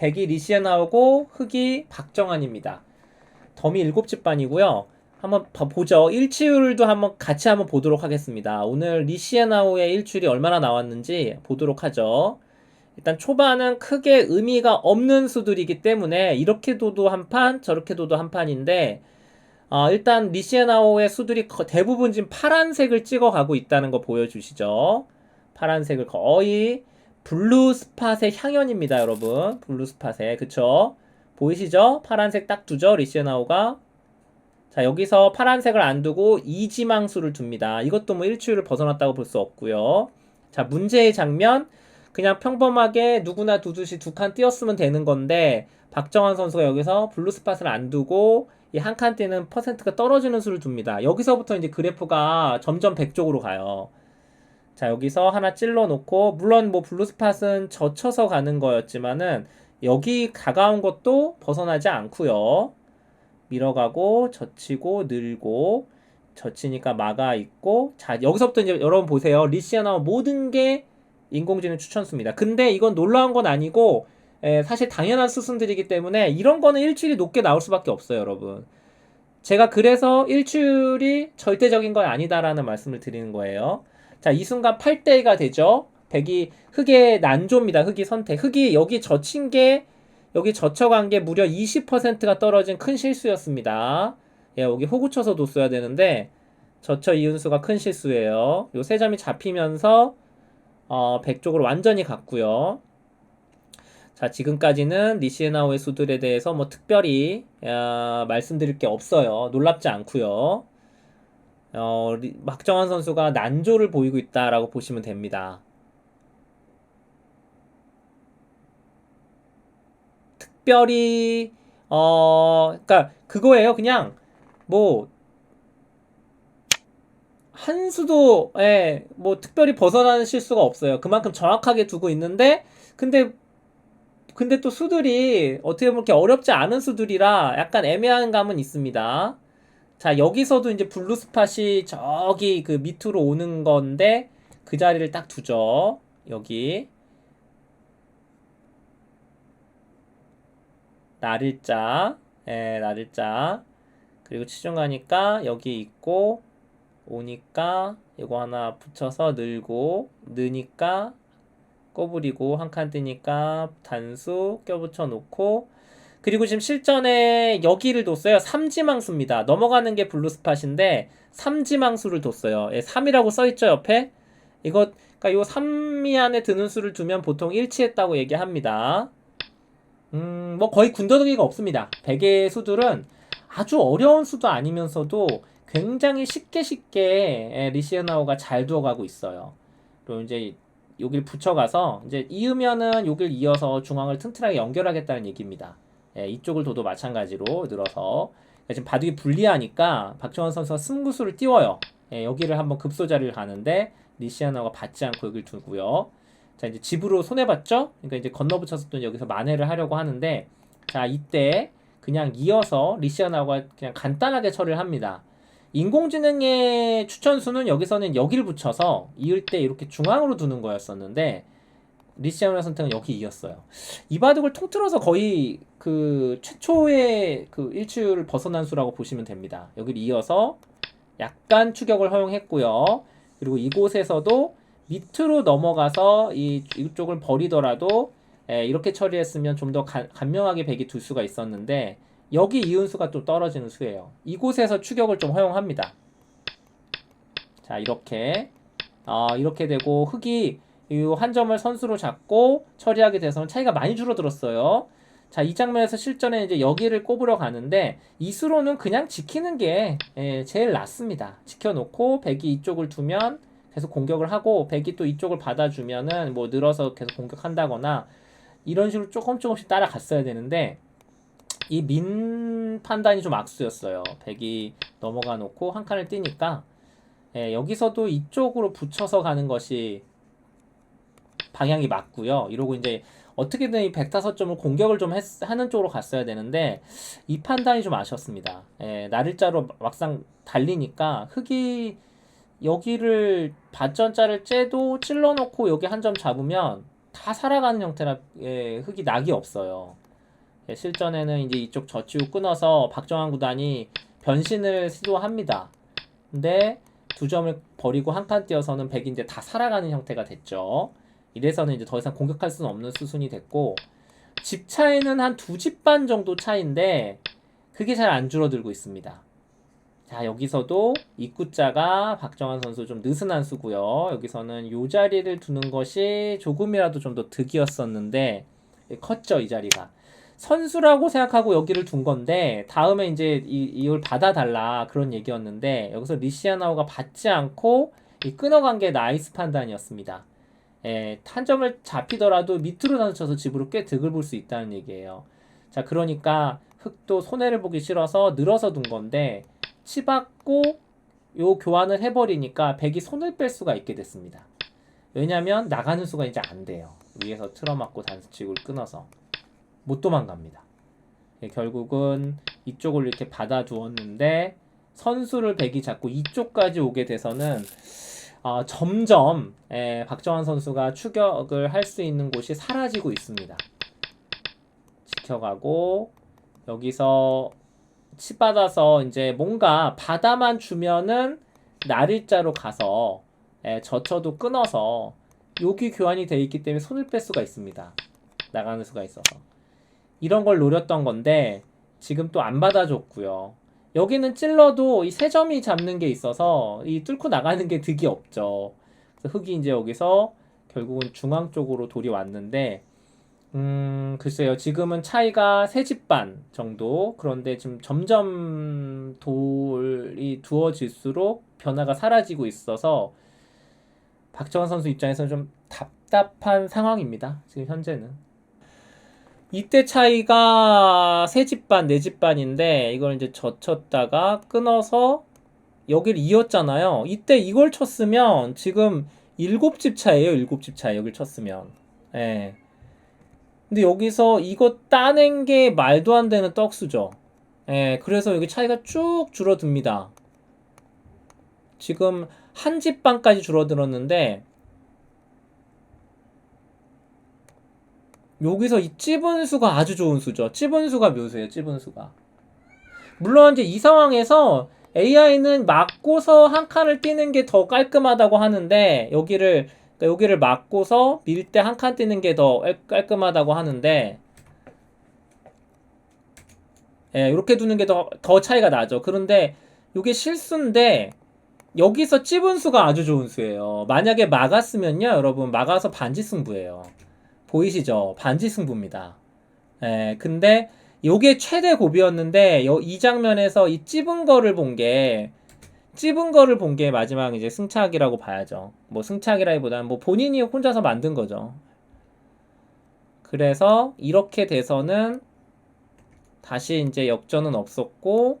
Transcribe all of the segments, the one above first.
백이 리시에 나오고 흑이 박정환입니다. 덤이 일곱 집 반이고요. 한번 봐- 보죠. 일치율도 한번 같이 한번 보도록 하겠습니다. 오늘 리시에나오의 일출이 얼마나 나왔는지 보도록 하죠. 일단 초반은 크게 의미가 없는 수들이기 때문에 이렇게 둬도 한 판, 저렇게 둬도 한 판인데 어, 일단 리시에나오의 수들이 거- 대부분 지금 파란색을 찍어가고 있다는 거 보여주시죠. 파란색을 거의 블루 스팟의 향연입니다, 여러분. 블루 스팟의 그쵸? 보이시죠? 파란색 딱 두죠, 리시에나오가. 자, 여기서 파란색을 안 두고 이지망수를 둡니다. 이것도 뭐 일주일을 벗어났다고 볼 수 없고요. 자, 문제의 장면. 그냥 평범하게 누구나 두듯이 두 칸 띄었으면 되는 건데, 박정환 선수가 여기서 블루 스팟을 안 두고, 이 한 칸 띄는 퍼센트가 떨어지는 수를 둡니다. 여기서부터 이제 그래프가 점점 100쪽으로 가요. 자, 여기서 하나 찔러 놓고, 물론 뭐 블루 스팟은 젖혀서 가는 거였지만은, 여기 가까운 것도 벗어나지 않고요. 밀어가고 젖히고 늘고 젖히니까 막아 있고. 자 여기서부터 이제 여러분 보세요. 리시아나 모든 게 인공지능 추천수입니다. 근데 이건 놀라운 건 아니고 에, 사실 당연한 수순들이기 때문에 이런 거는 일출이 높게 나올 수밖에 없어요 여러분. 제가 그래서 일출이 절대적인 건 아니다라는 말씀을 드리는 거예요 자 이 순간 8대가 되죠 백이 흑의 난조입니다 흑이 선택 흑이 여기 젖힌 게 여기 젖혀간 게 무려 20%가 떨어진 큰 실수였습니다. 예, 여기 호구 쳐서 뒀어야 되는데 젖혀 이은수가 큰 실수예요. 요 세 점이 잡히면서 어, 100 쪽으로 완전히 갔고요. 자, 지금까지는 리시에나오의 수들에 대해서 뭐 특별히 야, 말씀드릴 게 없어요. 놀랍지 않고요. 어, 리- 박정환 선수가 난조를 보이고 있다라고 보시면 됩니다. 특별히 어 그러니까 그거예요. 그냥 뭐 한 수도 예, 뭐 특별히 벗어나는 실수가 없어요. 그만큼 정확하게 두고 있는데 근데 근데 또 수들이 어떻게 보면 이렇게 어렵지 않은 수들이라 약간 애매한 감은 있습니다. 자, 여기서도 이제 블루 스팟이 저기 그 밑으로 오는 건데 그 자리를 딱 두죠. 여기. 날일자, 예, 날일자. 그리고 치중 가니까 여기 있고, 오니까 이거 하나 붙여서 늘고, 느니까 꼬부리고, 한 칸 뜨니까 단수 껴붙여 놓고, 그리고 지금 실전에 여기를 뒀어요. 삼지망수입니다. 넘어가는 게 블루스팟인데, 삼지망수를 뒀어요. 예, 3이라고 써있죠, 옆에? 이거, 그니까 요 3이 안에 드는 수를 두면 보통 일치했다고 얘기합니다. 음, 뭐 거의 군더더기가 없습니다. 베개 수들은 아주 어려운 수도 아니면서도 굉장히 쉽게 쉽게 예, 리시에나오가 잘 두어가고 있어요. 그리고 이제 여기를 붙여가서 이제 이으면은 여기를 이어서 중앙을 튼튼하게 연결하겠다는 얘기입니다. 예, 이쪽을 둬도 마찬가지로 늘어서 그러니까 지금 바둑이 불리하니까 박정원 선수가 승부수를 띄워요. 예, 여기를 한번 급소자리를 가는데 리시아나가 받지 않고 여기를 두고요. 자 이제 집으로 손해 봤죠? 그러니까 이제 건너붙여서 또 여기서 만회를 하려고 하는데 자 이때 그냥 이어서 리시아나가 그냥 간단하게 처리를 합니다. 인공지능의 추천수는 여기서는 여기를 붙여서 이을 때 이렇게 중앙으로 두는 거였었는데 리시아나 선택은 여기 이었어요. 이 바둑을 통틀어서 거의 그 최초의 그 일주를 벗어난 수라고 보시면 됩니다. 여기를 이어서 약간 추격을 허용했고요. 그리고 이곳에서도 밑으로 넘어가서 이 이쪽을 버리더라도 에, 이렇게 처리했으면 좀 더 간명하게 백이 둘 수가 있었는데 여기 이은수가 좀 떨어지는 수예요. 이곳에서 추격을 좀 허용합니다. 자 이렇게 어, 이렇게 되고 흑이 이 한 점을 선수로 잡고 처리하게 돼서는 차이가 많이 줄어들었어요. 자, 이 장면에서 실전에 이제 여기를 꼽으러 가는데 이수로는 그냥 지키는 게 예, 제일 낫습니다. 지켜놓고 백이 이쪽을 두면 계속 공격을 하고 백이 또 이쪽을 받아주면은 뭐 늘어서 계속 공격한다거나 이런 식으로 조금 조금씩 따라갔어야 되는데 이 민 판단이 좀 악수였어요. 백이 넘어가 놓고 한 칸을 띄니까 예, 여기서도 이쪽으로 붙여서 가는 것이 방향이 맞고요. 이러고 이제 어떻게든 이 105점을 공격을 좀 했, 하는 쪽으로 갔어야 되는데 이 판단이 좀 아쉬웠습니다. 예, 날일자로 막상 달리니까 흑이 여기를 반전자를 째도 찔러놓고 여기 한 점 잡으면 다 살아가는 형태라 예, 흙이 낙이 없어요. 예, 실전에는 이제 이쪽 젖히고 끊어서 박정환 구단이 변신을 시도합니다. 근데 두 점을 버리고 한칸 띄어서는 백이 이제 다 살아가는 형태가 됐죠. 이래서는 이제 더 이상 공격할 수는 없는 수순이 됐고 집 차이는 한 두 집 반 정도 차인데 그게 잘 안 줄어들고 있습니다. 자 여기서도 입구자가 박정환 선수 좀 느슨한 수고요. 여기서는 요 자리를 두는 것이 조금이라도 좀 더 득이었었는데 컸죠 이 자리가. 선수라고 생각하고 여기를 둔 건데 다음에 이제 이, 이걸 받아달라 그런 얘기였는데 여기서 리시아나오가 받지 않고 이 끊어간 게 나이스 판단이었습니다. 예, 한 점을 잡히더라도 밑으로 던져서 집으로 꽤 득을 볼 수 있다는 얘기예요. 자, 그러니까 흑도 손해를 보기 싫어서 늘어서 둔 건데 치받고 요 교환을 해버리니까 백이 손을 뺄 수가 있게 됐습니다. 왜냐면 나가는 수가 이제 안 돼요. 위에서 틀어맞고 단수치고 끊어서 못 도망갑니다. 예, 결국은 이쪽을 이렇게 받아두었는데 선수를 백이 잡고 이쪽까지 오게 돼서는 어, 점점 예, 박정환 선수가 추격을 할 수 있는 곳이 사라지고 있습니다. 지켜가고 여기서 치 받아서 이제 뭔가 바다만 주면은 날일자로 가서 예, 저쳐도 끊어서 여기 교환이 돼 있기 때문에 손을 뺄 수가 있습니다. 나가는 수가 있어서 이런 걸 노렸던 건데 지금 또 안 받아줬고요. 여기는 찔러도 이 세 점이 잡는 게 있어서 이 뚫고 나가는 게 득이 없죠. 그래서 흙이 이제 여기서 결국은 중앙 쪽으로 돌이 왔는데 음 글쎄요. 지금은 차이가 세 집 반 정도. 그런데 지금 점점 돌이 두어질수록 변화가 사라지고 있어서 박정환 선수 입장에서는 좀 답답한 상황입니다. 지금 현재는 이때 차이가 세 집 반, 네 집 반인데 이걸 이제 젖혔다가 끊어서 여기를 이었잖아요. 이때 이걸 쳤으면 지금 일곱 집 차예요. 일곱 집 차. 여기를 쳤으면. 예. 근데 여기서 이거 따낸 게 말도 안 되는 떡수죠. 예. 그래서 여기 차이가 쭉 줄어듭니다. 지금 한 집 반까지 줄어들었는데 여기서 이 찝은 수가 아주 좋은 수죠. 찝은 수가 묘수예요. 찝은 수가. 물론 이제 이 상황에서 AI는 막고서 한 칸을 뛰는 게 더 깔끔하다고 하는데 여기를 그러니까 여기를 막고서 밀 때 한 칸 뛰는 게 더 깔끔하다고 하는데 예, 이렇게 두는 게 더 더 차이가 나죠. 그런데 이게 실수인데 여기서 찝은 수가 아주 좋은 수예요. 만약에 막았으면요, 여러분 막아서 반지 승부예요. 보이시죠? 반지 승부입니다. 예, 근데 요게 최대 고비였는데 요, 이 장면에서 이 찝은 거를 본 게 찝은 거를 본 게 마지막 이제 승착이라고 봐야죠. 뭐 승착이라기보다는 뭐 본인이 혼자서 만든 거죠. 그래서 이렇게 돼서는 다시 이제 역전은 없었고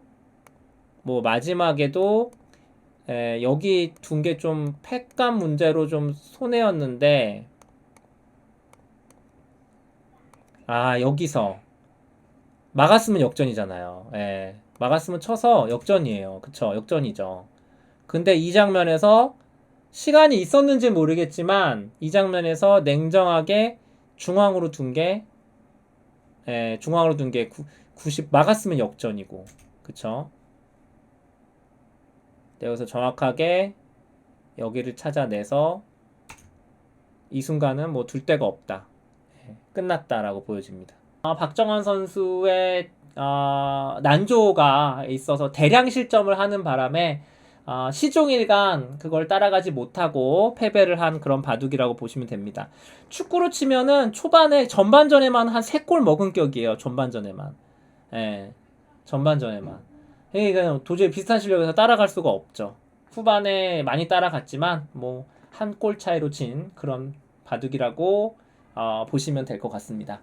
뭐 마지막에도 에, 여기 둔 게 좀 팩감 문제로 좀 손해였는데 아, 여기서 막았으면 역전이잖아요. 예. 막았으면 쳐서 역전이에요. 그쵸? 역전이죠. 근데 이 장면에서 시간이 있었는지 모르겠지만 이 장면에서 냉정하게 중앙으로 둔 게 예, 중앙으로 둔 게 90 막았으면 역전이고. 그쵸? 네, 여기서 정확하게 여기를 찾아내서 이 순간은 뭐 둘 데가 없다. 끝났다라고 보여집니다. 아, 박정환 선수의 어, 난조가 있어서 대량 실점을 하는 바람에 어, 시종일관 그걸 따라가지 못하고 패배를 한 그런 바둑이라고 보시면 됩니다. 축구로 치면은 초반에 전반전에만 한 3골 먹은 격이에요. 전반전에만. 예. 전반전에만. 그러니까 도저히 비슷한 실력에서 따라갈 수가 없죠. 후반에 많이 따라갔지만 뭐 한 골 차이로 친 그런 바둑이라고 어, 보시면 될 것 같습니다.